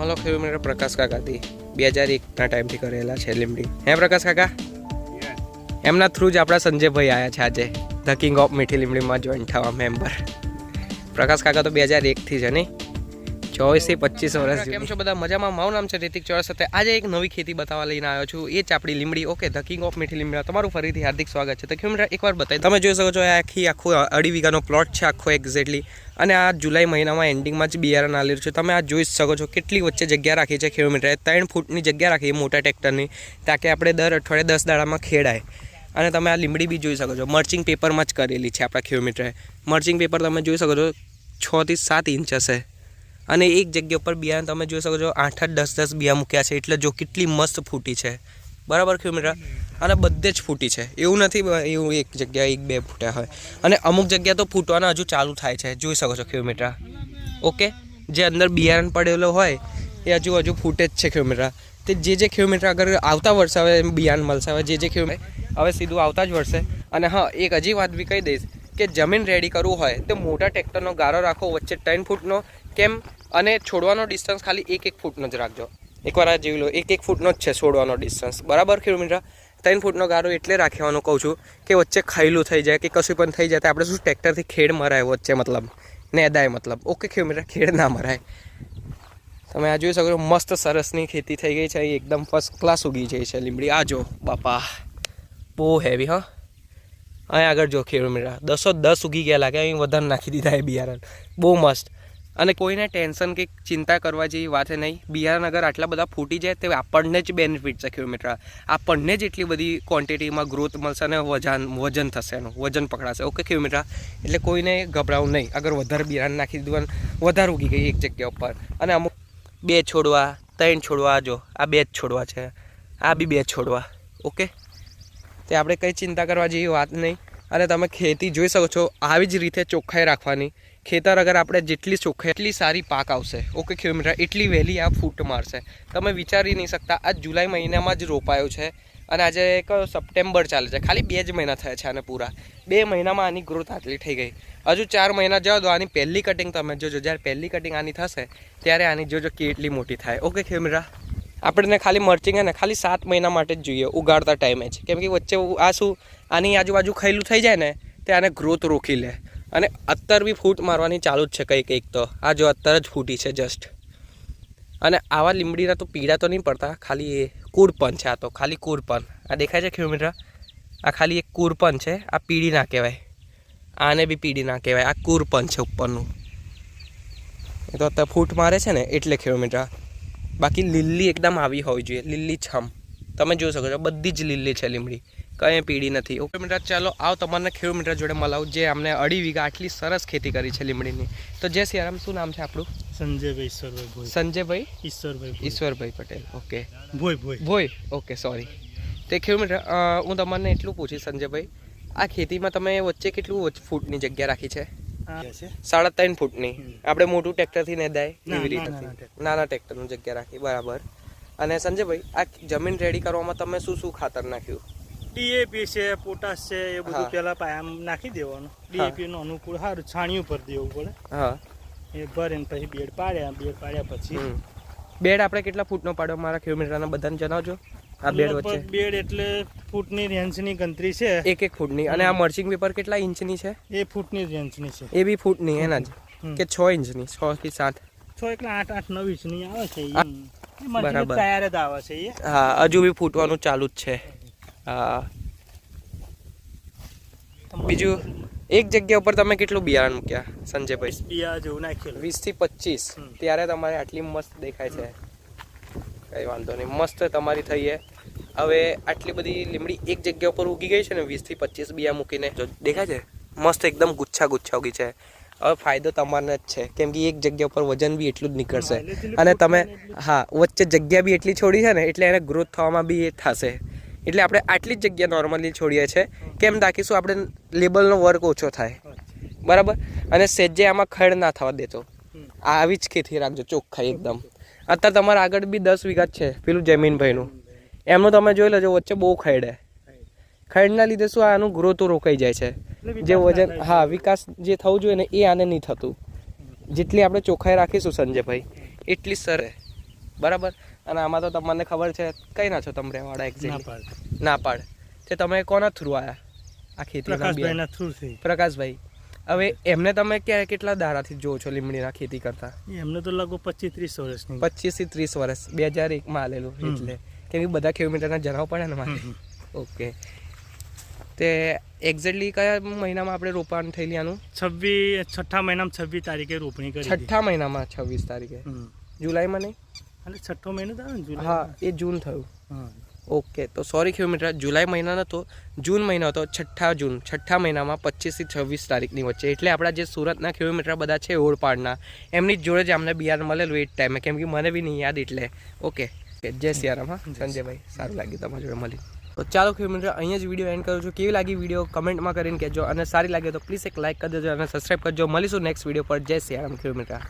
મળો કિલોમીટર પ્રકાશ કાકાથી. બે હજાર એકના ટાઈમથી કરેલા છે લીમડી. હે પ્રકાશ કાકા? એમના થ્રુ જ આપણા સંજયભાઈ આવ્યા છે આજે. ધ કિંગ ઓફ મીઠી લીમડીમાં જોઈન થવા મેમ્બર પ્રકાશ કાકા તો બે હજાર એકથી છે નહીં? ચોવીસથી પચીસ વર્ષ કેમ છો બધા? મજામાં? મારું નામ છે રિતિક ચોરસ સાથે આજે એક નવી ખેતી બતાવવા લઈને આવ્યો છું. એ જ આપણી Limdi okay the king of મીઠી લીમડા તમારું ફરીથી હાર્દિક સ્વાગત છે. તો કિલોમીટર એકવાર બતાવી તમે જોઈ શકો છો આખી આખું અઢી વીઘાનો પ્લોટ છે આખો એક્ઝેક્ટલી અને આ જુલાઈ મહિનામાં એન્ડિંગમાં જ બિયારણ આવેલું છે. તમે આ જોઈ શકો છો કેટલી વચ્ચે જગ્યા રાખી છે કિલોમીટર ત્રણ ફૂટની જગ્યા રાખી મોટા ટ્રેક્ટરની તાકે આપણે દર અઠવાડિયે દસ દાડામાં ખેડાય. અને તમે આ લીમડી બી જોઈ શકો છો. મર્ચિંગ પેપરમાં જ કરેલી છે આપણા કિલોમીટરે મર્ચિંગ પેપર તમે જોઈ શકો છો છથી સાત ઇંચ હશે. અને એક જગ્યા ઉપર બિયારણ તમે જોઈ શકો છો, આઠ આઠ દસ દસ બિયા મૂક્યા છે, એટલે જો કેટલી મસ્ત ફૂટી છે. બરાબર કિલોમીટર અને બધે જ ફૂટી છે. એવું નથી એવું એક જગ્યાએ એક બે ફૂટ્યા હોય. અને અમુક જગ્યા તો ફૂટવાના હજુ ચાલુ થાય છે. જોઈ શકો છો કિલોમીટર ઓકે? જે અંદર બિયારણ પડેલો હોય, એ હજુ હજુ ફૂટે જ છે કિલોમીટર તે જે જે કિલોમીટર અગર આવતા વર્ષે હવે બિયારણ મળશે. હવે જે જે કિલોમીટર હવે સીધું આવતા જ વર્ષે. અને હા, એક હજી વાત બી કહી દઈશ કે જમીન રેડી કરવું હોય, તો મોટા ટ્રેક્ટરનો ગારો રાખો વચ્ચે ત્રણ ફૂટનો. કેમ? અને છોડવાનો ડિસ્ટન્સ ખાલી એક એક ફૂટનો જ રાખજો. એકવાર આ જીવી લો, એક એક ફૂટનો જ છે છોડવાનો ડિસ્ટન્સ બરાબર કિલોમીટર ત્રણ ફૂટનો ગારો એટલે રાખવાનું કહું છું કે વચ્ચે ખાયલું થઈ જાય કે કશું પણ થઈ જાય તો આપણે શું ટ્રેક્ટરથી ખેડ મરાય વચ્ચે મતલબ? નેદાય મતલબ. ઓકે કિલોમીટર ખેડ ના મરાય. તમે આ જોઈ શકો મસ્ત સરસની ખેતી થઈ ગઈ છે. એકદમ ફર્સ્ટ ક્લાસ ઉગી જાય છે લીમડી આ જો, બાપા. બહુ હેવી હા. અહીં આગળ જો કિલોમીટર દસો દસ ઉગી ગયા લાગે, અહીં વધારે નાખી દીધા એ બિયારણ. બહુ મસ્ત. અને કોઈને ટેન્શન કે ચિંતા કરવા જેવી વાત નહીં. બિહારનગર આટલા બધા ફૂટી જાય તો આપણને જ બેનિફિટ છે કિલોમીટર. આપણને જ એટલી બધી ક્વોન્ટિટીમાં ગ્રોથ મળશે અને વજન વજન થશે એનું, વજન પકડાશે. Okay kilometre. એટલે કોઈને ગભરાવું નહીં. અગર વધારે બિહાર નાખી દીધું વધારે ઉગી ગઈ એક જગ્યા ઉપર. અને અમુક બે છોડવા, ત્રણ છોડવા, જો, આ બે જ છોડવા છે. આ બી બે છોડવા. ઓકે તે આપણે કંઈ ચિંતા કરવા જેવી વાત નહીં. અને તમે ખેતી જોઈ શકો છો, આવી જ રીતે ચોખ્ખાઈ રાખવાની. ખેતર અગર આપણે જેટલી ચોખ્ખાઈ એટલી સારી પાક આવશે. ઓકે કિલોમીટર એટલી વહેલી આ ફૂટ મારશે. તમે વિચારી નહીં શકતા આ જુલાઈ મહિનામાં જ રોપાયું છે અને આજે એક સપ્ટેમ્બર ચાલે છે. ખાલી બે જ મહિના થયા છે આને પૂરા. બે મહિનામાં આની ગ્રોથ આટલી થઈ ગઈ. હજુ ચાર મહિના જવા દો આની પહેલી કટિંગ તમે જોજો. જ્યારે પહેલી કટિંગ આની થશે, ત્યારે આની જોજો કેટલી મોટી થાય. ઓકે ખેમરા આપણને ખાલી મર્ચિંગ ને, ખાલી સાત મહિના માટે જ જોઈએ. ઉગાડતા ટાઈમે જ કેમ કે વચ્ચે આ શું, આની આજુબાજુ ખૈલું થઈ જાય ને, તે આને ગ્રોથ રોકી લે. અને અત્તર બી ફૂટ મારવાની ચાલુ જ છે કંઈક કંઈક તો. આ જો અત્તર જ ફૂટી છે જસ્ટ અને આવા લીમડીના તો પીડા તો નહીં પડતા, ખાલી એ કુરપન છે આ તો, ખાલી કુરપન. આ દેખાય છે કિલોમીટર આ ખાલી એક કુરપન છે, આ પીડી ના કહેવાય. આને બી પીડી ના કહેવાય, આ કુરપન છે ઉપરનું. એ તો અત્યારે ફૂટ મારે છે ને, એટલે કિલોમીટર બાકી લીલી એકદમ આવી હોવી જોઈએ, લીલી છમ. તમે જોઈ શકો છો, બધી જ લીલી છે લીમડી. કંઈ પીડી નથી. ઓકે મિત્ર ચાલો આવ ખેડૂત કિલોમીટર જોડે મળાવું. જે અમને અઢી વીઘા આટલી સરસ ખેતી કરી છે લીમડીની. તો જય સિયારામ શું નામ છે આપણું? સંજયભાઈ ઈશ્વરભાઈ સંજયભાઈ? ઈશ્વરભાઈ ઈશ્વરભાઈ પટેલ. ઓકે. ભોય ભોય ભોય ઓકે સોરી તે કિલોમીટર હું તમને એટલું પૂછીશ સંજયભાઈ આ ખેતીમાં તમે વચ્ચે કેટલું ફૂટની જગ્યા રાખી છે? સાડા ત્રણ ફૂટની. આપણે મોટું ટ્રેક્ટરથી ને દાય ના, એવી ના, રીતે નાના ટ્રેક્ટરની જગ્યા રાખી બરાબર. અને સંજયભાઈ આ જમીન રેડી કરવામાં તમે શું શું ખાતર નાખ્યું? ડીએપી છે પોટાશ છે એ બધું પેલા પાયામાં નાખી દેવાનું. ડીએપી નું અનુકૂળ સારું છાણિયું પર દેવું પડે. એ ભરીને પછી બેડ પાડ્યા બેડ પાડ્યા પછી બેડ આપણે કેટલા ફૂટનો પાડ્યો મારા કિલોમીટરના બધાને જણાવજો? આ બેડ વચ્ચે. બેડ એટલે ફૂટની રેન્જની ગણતરી છે. એક એક ફૂટની. અને આ મર્ચિંગ પેપર કેટલા ઇંચની છે? એ ફૂટની રેન્જની છે. એ બી ફૂટની એના જ. કે છ ઇંચની છ થી સાત? છ એટલે આઠ આઠ નવ ઇંચની આવે છે. બરાબર. તૈયાર જ આવે છે એ. હા હજુ બી ફૂટવાનું ચાલુ જ છે. હા. બીજું એક જગ્યા ઉપર તમે કેટલું બિયારણ મૂક્યા સંજયભાઈ બિયા જેવું નાખેલું વીસથી પચીસ. ત્યારે તમારે આટલી મસ્ત દેખાય છે. કઈ વાંધો નહીં. મસ્ત તમારી થઈ છે હવે આટલી બધી લીમડી એક જગ્યા ઉપર ઉગી ગઈ છે ને વીસથી પચીસ બિયા મૂકીને. જો દેખાય છે? મસ્ત એકદમ ગુચ્છા ગુચ્છા ઉગી છે. હવે ફાયદો તમારને જ છે. કેમ કે એક જગ્યા ઉપર વજન બી એટલું જ નીકળશે. અને તમે હા વચ્ચે જગ્યા બી એટલી છોડી છે ને એટલે એને ગ્રોથ થવામાં બી એ થશે. એટલે આપણે આટલી જ જગ્યા નોર્મલી છોડીએ છીએ. કેમ રાખીશું આપણે લેબલનો વર્ક ઓછો થાય. બરાબર? અને સેજે આમાં ખડ ના થવા દેતો. આવી જ ખેતી રાખજો ચોખ્ખાઈ એકદમ. અત્યારે તમારા આગળ બી દસ વીઘા છે પેલું જમીનભાઈનું. એમનું તમે જોઈ લેજો વચ્ચે બહુ ખડ ખડના લીધે શું આનું ગ્રોથ રોકાઈ જાય છે. જે વજન હા વિકાસ જે થવું જોઈએ ને એ આને નહીં થતું. જેટલી આપણે ચોખ્ખાઈ રાખીશું સંજયભાઈ એટલી સર બરાબર? અને આમાં તો તમને ખબર છે કઈ ના છો તમે રહેવાડા પાડ. ના પાડ. તે તમે કોના થ્રુ આયા? આ ખેતી પ્રકાશભાઈના થ્રુ થી. પ્રકાશભાઈ હવે એમને તમે ક્યારે કેટલા દાડાથી જોવો છો લીમડીના ખેતી કરતા? એમને તો લગભગ પચીસ ત્રીસ વર્ષ પચીસથી ત્રીસ વર્ષ. બે હજાર એકમાં આલેલું એટલે. કેમ કે બધા કિલોમીટરના જણાવ પડે ને મારે? ઓકે. તે એક્ઝેક્ટલી કયા મહિનામાં આપણે રોપાણ થયેલી આનું? છવ્વીસ છઠ્ઠા મહિનામાં છવ્વીસ તારીખે રોપણી કરી છઠ્ઠા મહિનામાં છવ્વીસ તારીખે. જુલાઈમાં નહીં? એટલે છઠ્ઠો મહિનો ને જુલાઈ હા એ જૂન થયું. હા. ઓકે તો સોરી કિલોમીટર જુલાઈ મહિનાનો તો જૂન મહિનો હતો છઠ્ઠા જૂન છઠ્ઠા મહિનામાં પચીસથી છવ્વીસ તારીખની વચ્ચે. એટલે આપણા જે સુરતના કિલોમીટર બધા છે ઓળપાડના એમની જોડે જ અમને બિયારણ મળેલું એ જ ટાઈમે કેમ કે મને બી નહીં યાદ એટલે. ઓકે. જય સિયારામ હા. સંજયભાઈ સારું લાગ્યું તમારી જોડે મળી તો ચાલો કિલોમીટર અહીંયા જ વીડિયો એન્ડ કરું છું. કેવી લાગી વીડિયો કમેન્ટમાં કરીને કહેજો. અને સારી લાગે તો પ્લીઝ એક લાઇક કરી દેજો અને સબસ્ક્રાઈબ કરજો. મળીશું નેક્સ્ટ વીડિયો પર. જય સિયારામ કિલોમીટર